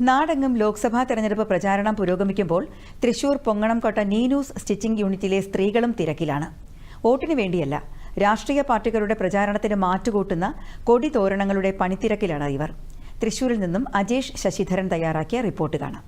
നാടെങ്ങും ലോക്സഭാ തെരഞ്ഞെടുപ്പ് പ്രചാരണം പുരോഗമിക്കുമ്പോൾ തൃശൂർ പൊങ്ങണംകോട്ട നീനൂസ് സ്റ്റിച്ചിംഗ് യൂണിറ്റിലെ സ്ത്രീകളും തിരക്കിലാണ്. വോട്ടിനു വേണ്ടിയല്ല രാഷ്ട്രീയ പാർട്ടികളുടെ പ്രചാരണത്തിന് മാറ്റുകൂട്ടുന്ന കൊടി തോരണങ്ങളുടെ പണിത്തിരക്കിലാണ് ഇവർ. തൃശൂരിൽ നിന്നും അജേഷ് ശശിധരൻ തയ്യാറാക്കിയ റിപ്പോർട്ട് കാണാം.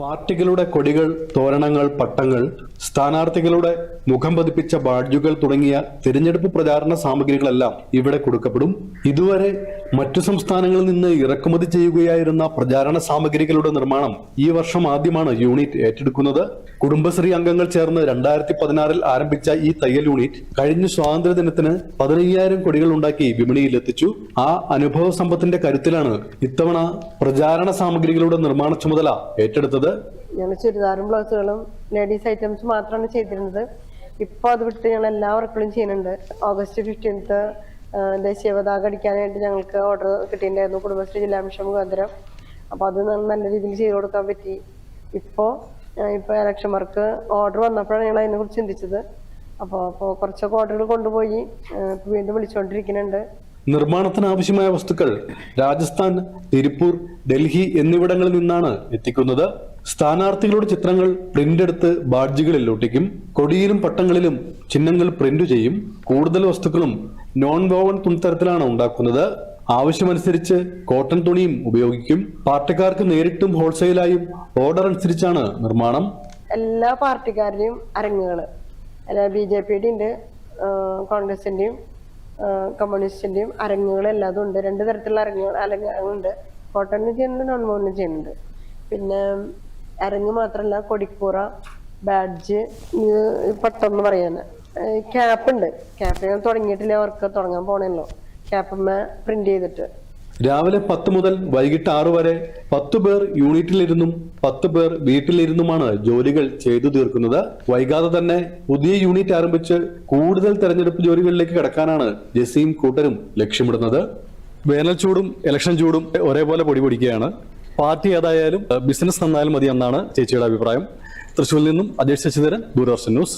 പാർട്ടികളുടെ കൊടികൾ തോരണങ്ങൾ പട്ടങ്ങൾ സ്ഥാനാർത്ഥികളുടെ മുഖം പതിപ്പിച്ച ബാഡ്ജുകൾ തുടങ്ങിയ തിരഞ്ഞെടുപ്പ് പ്രചാരണ സാമഗ്രികളെല്ലാം ഇവിടെ കൊടുക്കപ്പെടും. ഇതുവരെ മറ്റു സംസ്ഥാനങ്ങളിൽ നിന്ന് ഇറക്കുമതി ചെയ്യുകയായിരുന്ന പ്രചാരണ സാമഗ്രികളുടെ നിർമ്മാണം ഈ വർഷം ആദ്യമാണ് യൂണിറ്റ് ഏറ്റെടുക്കുന്നത്. കുടുംബശ്രീ അംഗങ്ങൾ ചേർന്ന് രണ്ടായിരത്തി പതിനാറിൽ ആരംഭിച്ച ഈ തയ്യൽ യൂണിറ്റ് കഴിഞ്ഞ സ്വാതന്ത്ര്യദിനത്തിന് പതിനയ്യായിരം കൊടികൾ ഉണ്ടാക്കി വിപണിയിലെത്തിച്ചു. ആ അനുഭവ സമ്പത്തിന്റെ കരുത്തിലാണ് ഇത്തവണ പ്രചാരണ സാമഗ്രികളുടെ നിർമ്മാണ ചുമതല ഏറ്റെടുത്തത്. ഞങ്ങൾ ചുരിദാറും ബ്ലൗസുകളും ലേഡീസ് ഐറ്റംസ് മാത്രമാണ് ചെയ്തിരുന്നത്. ഇപ്പോൾ അത് വിട്ട് ഞങ്ങൾ എല്ലാ വർക്കുകളും ചെയ്യുന്നുണ്ട്. ഓഗസ്റ്റ് ഫിഫ്റ്റീൻത്ത് ദേശീയ പതാക അടിക്കാനായിട്ട് ഞങ്ങൾക്ക് ഓർഡർ കിട്ടിയിട്ടുണ്ടായിരുന്നു. കുടുംബശ്രീ ജില്ലാ മിഷൻ മുഖാന്തരം. അപ്പോൾ അത് നല്ല രീതിയിൽ ചെയ്ത് കൊടുക്കാൻ പറ്റി. ഇപ്പോൾ ഇപ്പോൾ ഇലക്ഷൻ വർക്ക് ഓർഡർ വന്നപ്പോഴാണ് ഞങ്ങൾ അതിനെക്കുറിച്ച് ചിന്തിച്ചത്. അപ്പോൾ അപ്പോൾ കുറച്ചൊക്കെ ഓർഡറുകൾ കൊണ്ടുപോയി വീണ്ടും വിളിച്ചുകൊണ്ടിരിക്കുന്നുണ്ട് നിർമ്മാണത്തിന് ആവശ്യമായ വസ്തുക്കൾ രാജസ്ഥാൻ തിരുപ്പൂർ ഡൽഹി എന്നിവിടങ്ങളിൽ നിന്നാണ് എത്തിക്കുന്നത്. സ്ഥാനാർത്ഥികളുടെ ചിത്രങ്ങൾ പ്രിന്റ് എടുത്ത് ബാഡ്ജുകളിൽ ഒട്ടിക്കും കൊടിയിലും പട്ടങ്ങളിലും ചിഹ്നങ്ങൾ പ്രിന്റ് ചെയ്യും. കൂടുതൽ വസ്തുക്കളും നോൺ വോവൺ തുണിത്തരത്തിലാണ് ഉണ്ടാക്കുന്നത്. ആവശ്യമനുസരിച്ച് കോട്ടൺ തുണിയും ഉപയോഗിക്കും. പാർട്ടിക്കാർക്ക് നേരിട്ടും ഹോൾസെയിലായും ഓർഡർ അനുസരിച്ചാണ് നിർമ്മാണം. എല്ലാ പാർട്ടിക്കാരുടെയും അരങ്ങുകൾ ബി ജെ പിയുടെ ഉണ്ട് കോൺഗ്രസിന്റെയും കമ്മ്യൂണിസ്റ്റിന്റെയും അരങ്ങുകൾ എല്ലാതും ഉണ്ട്. രണ്ട് തരത്തിലുള്ള അരങ്ങുകൾ അരങ്ങുകളുണ്ട് കോട്ടണിന് ചെയ്യുന്നുണ്ട് നോൺ മോണിന് ചെയ്യുന്നുണ്ട്. പിന്നെ അരങ്ങ് മാത്രമല്ല കൊടിക്കൂറ ബാഡ്ജ് പട്ടെന്ന് പറയാന്. ക്യാപ്പ് ഉണ്ട്. ക്യാപ്പ് ഞാൻ തുടങ്ങിയിട്ടില്ല അവർക്ക് തുടങ്ങാൻ പോണല്ലോ ക്യാപ്പമ്മ പ്രിന്റ് ചെയ്തിട്ട്. രാവിലെ പത്ത് മുതൽ വൈകിട്ട് ആറു വരെ പത്ത് പേർ യൂണിറ്റിലിരുന്നും പത്ത് പേർ വീട്ടിലിരുന്നുമാണ് ജോലികൾ ചെയ്തു തീർക്കുന്നത്. വൈകാതെ തന്നെ പുതിയ യൂണിറ്റ് ആരംഭിച്ച് കൂടുതൽ തെരഞ്ഞെടുപ്പ് ജോലികളിലേക്ക് കടക്കാനാണ് ജസീം കൂട്ടരും ലക്ഷ്യമിടുന്നത്. വേനൽ ചൂടും ഇലക്ഷൻ ചൂടും ഒരേപോലെ പൊടി പൊടിക്കുകയാണ്. പാർട്ടി ഏതായാലും ബിസിനസ് നന്നായാലും മതി എന്നാണ് ചേച്ചിയുടെ അഭിപ്രായം. തൃശ്ശൂരിൽ നിന്നും അജയ് ശശിധരൻ ദൂരദർശൻ ന്യൂസ്.